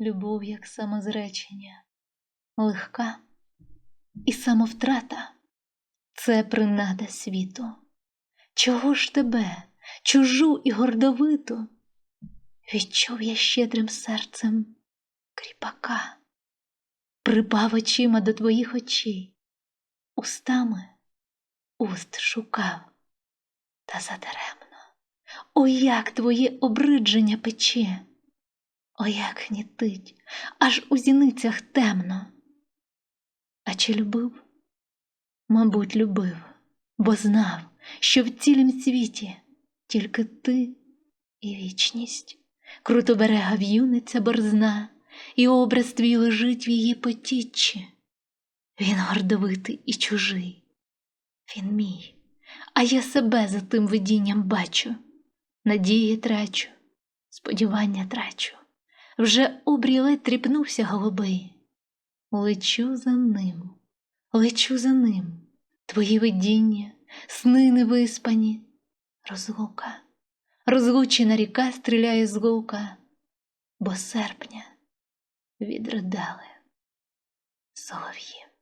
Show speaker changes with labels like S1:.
S1: любов як самозречення, легка і самовтрата це принада світу. Чого ж тебе, чужу і гордовиту, відчув я щедрим серцем кріпака, припав очима до твоїх очей, устами уст шукав, та задаремно. О, як твоє обридження пече, о, як гнітить, аж у зіницях темно. А чи любив? Мабуть, любив, бо знав, що в цілім світі тільки ти і вічність. Круто берега в'юниця борзна, і образ твій лежить в її потіччі. Він гордовитий і чужий, він мій, а я себе за тим видінням бачу, надії трачу, сподівання трачу. Вже обріле тріпнувся голубий. Лечу за ним, лечу за ним, твої видіння, сни невиспані, розлука, розлучена ріка стріляє з лука, бо серпня відридали солов'ї.